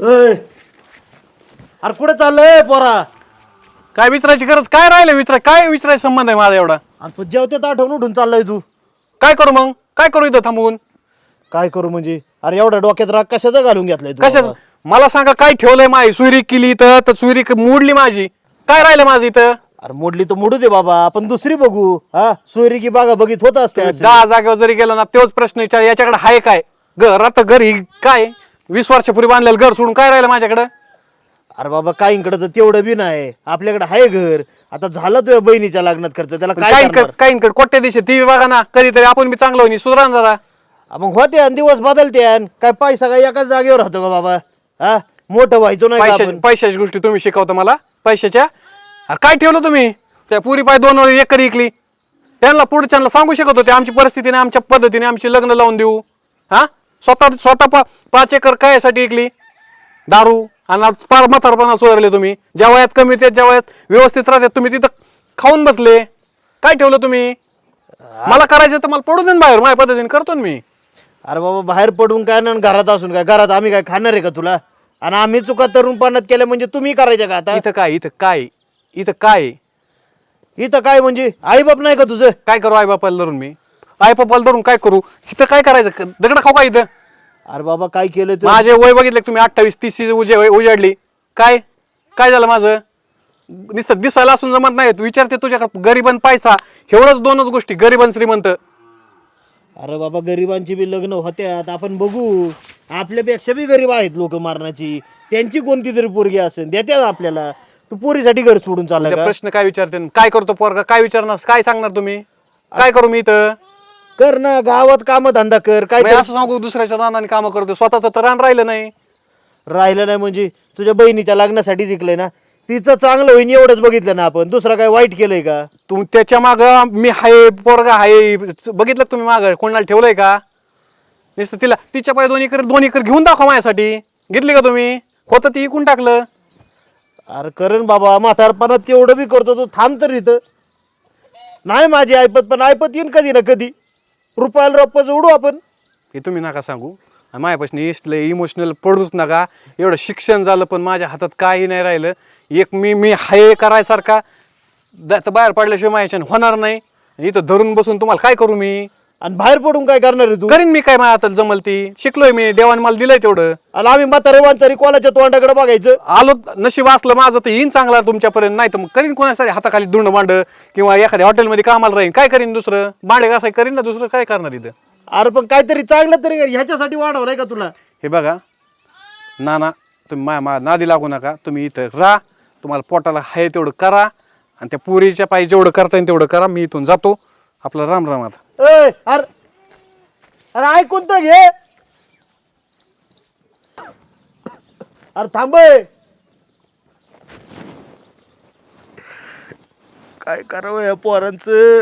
अय अरे कुठे चाललंय पोरा? काय विचारायची गरज? काय राहिलं विचाराय काय विचारायचा संबंध आहे माझा एवढा? अरे पण जेवते तर आठवण उठून चाललाय तू. काय करू मग? काय करू इथं थांबवून काय करू म्हणजे? अरे एवढ्या डोक्यात राग कशाचा घालून घेतलाय तू? कशाच? बाबा? मला सांगा काय ठेवलंय माझी सुरी केली इथं तर सुरी मोडली माझी. काय राहिलं माझं इथं? अरे मोडली तर मोडू दे बाबा आपण दुसरी बघू. हा? सोयरी की बागा बघित होत असते असे. दहा जागेवर जरी गेलो ना तोच प्रश्न विचार याच्याकडे आहे काय? घर आता घर काय? वीस वर्षापूर्वी बांधलेलं घर सोडून काय राहिलं माझ्याकडे? अरे बाबा काहींकडे तर तेवढं बी नाही. आपल्याकडे आहे घर. आता झालं तुझ्या बहिणीच्या लग्नात खर्च. त्याला काय करणार? काही कोट्या दिवशी ती बघा ना कधीतरी आपण बी चांगलं होणी सुधरा ना जरा. मग होते आणि दिवस बदलते आणि काय पैसा काय एकाच जागेवर राहतो का बाबा? हा मोठं व्हायचो नाही का पैशाची आपण? पैशाची गोष्टी तुम्ही शिकवता मला पैशाच्या. अरे काय ठेवलं तुम्ही? त्या पुरी पाय दोन वेळी एकर इकली. त्यांना पुढच्यांना सांगू शकत होते आमची परिस्थितीने आमच्या पद्धतीने आमची लग्न लावून देऊ. हा? स्वतः स्वतः पा पाच एकर कायसाठी इकली दारू आणि पार म्हातारपणा सोडले तुम्ही. ज्या वयात कमी होते ज्या वयात व्यवस्थित राहतात तुम्ही तिथं खाऊन बसले. काय ठेवलं तुम्ही? मला करायचं तर मला पडू दे ना बाहेर माझ्या पद्धतीने करतो ना मी. अरे बाबा बाहेर पडून काय ना घरात असून काय? घरात आम्ही काय खाणार आहे का तुला? आणि आम्ही चुका तरुणपणात केल्या म्हणजे तुम्ही करायच्या का आता? इथं काय इथं काय इथं काय? इथं काय म्हणजे? आई बाप नाही का तुझं? काय करू आई बापाला धरून मी? आई बापाला धरून काय करू? इथं काय करायचं? दगड खाऊ का इथं? अरे बाबा काय केलं तू? माझे वय बघितले का तुम्ही? अठ्ठावीस तीस उजे उजाडली. काय? काय झालं माझं? नुसतं दिसायला असून जमत नाही. तू विचारते तुझ्याकडे गरीबन पैसा. एवढंच दोनच गोष्टी. गरीबन श्रीमंत. अरे बाबा गरिबांची बी लग्न होत्यात. आपण बघू. आपल्यापेक्षा बी गरीब आहेत लोक मारण्याची. त्यांची कोणती तरी पोरगी असेल देत्या आपल्याला. तू पोरीसाठी घर सोडून चालला का? प्रश्न काय विचारते? काय करतो पोरगा? काय विचारणार? काय सांगणार तुम्ही? काय करू मी इथं? कर ना गावात काम धंदा कर. काय मी असं सांगू दुसऱ्याच्या रानाने कामं करतो स्वतःच तर रान राहिलं नाही. राहिलं नाही म्हणजे तुझ्या बहिणीच्या लग्नासाठी जिंकलंय ना. तिचं चांगलं होईन एवढंच बघितलं ना आपण. दुसरं काय वाईट केलंय का? तू त्याच्या माग मी हाय पोरगा हाय. बघितलं का तुम्ही माग? कोणाला ठेवलंय का? नुसतं तिला तिच्या पाय दोन एकर दोन एकर घेऊन दाखवा माझ्यासाठी. घेतली का तुम्ही? होतं ती इकून टाकलं. अरे करण बाबा म्हातारपणात तेवढं बी करतो तू थांब तर इथं. नाही माझी ऐपत पण ऐपत येईन कधी ना कधी. रुपयाला रप्पा जोडू आपण. हे तुम्ही नका सांगू. आणि माझ्यापासून इस्टले इमोशनल पडूच नका. एवढं शिक्षण झालं पण माझ्या हातात काही नाही राहिलं. एक मी मी हाय करायसारखा. द- तर बाहेर पडल्याशिवाय माझ्याच्यानं होणार नाही. इथं धरून बसून तुम्हाला काय करू मी? आणि बाहेर पडून काय करणार आहे तू? करीन मी काय माझ्या हातात जमल ती? शिकलोय मी देवाने मला दिलंय तेवढं. आणि आम्ही म्हातारे माणसारी कोणाच्या तोंडाकडे बघायचं? आलो नशीब असलं माझं तर येईन चांगला तुमच्यापर्यंत नाही तर मग करीन कोणासाठी हाताखाली धुणं मांड किंवा एखाद्या हॉटेलमध्ये कामाला राहीन. काय करीन दुसरं? भांडे घासाय करीन ना दुसरं? काय करणार इथं? अरे पण काहीतरी चांगलं तरी कर. ह्याच्यासाठी वाढवलंय का तुला? हे बघा ना ना तुम्ही मा मा नादी लागू नका. तुम्ही इथं राहा तुम्हाला पोटाला हाय तेवढं करा आणि त्या पुरीच्या पायी जेवढं करता येईल तेवढं करा. मी इथून जातो. आपलं राम राम आता. ए अरे अरे ऐकून तर घे. अरे थांब. काय करावं या पोरांचं?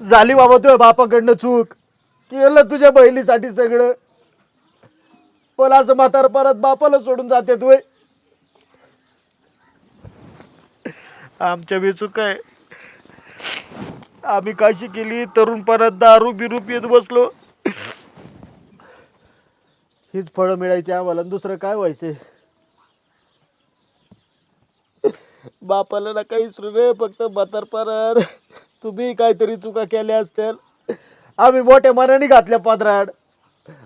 झाली बाबा तुझ्या बापाकडनं चूक. केलं तुझ्या बहिणीसाठी सगळं. पण असं म्हातार परत बापाला सोडून जाते तू आमच्या बी चूक आहे. आम्ही काशी केली तरुणपणात दारू बिरू पित बसलो. हीच फळं मिळायची आम्हाला. आणि दुसरं काय व्हायचंय बापाला ना काही रे फक्त म्हातारपणात तुम्ही काहीतरी चुका केल्या असतील आम्ही मोठ्या मनाने घातल्या पदराड.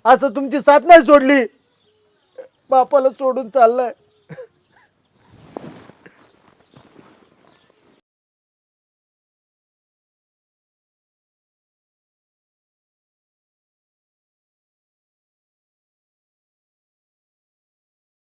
असं तुमची साथ नाही सोडली. बापाला सोडून चाललाय.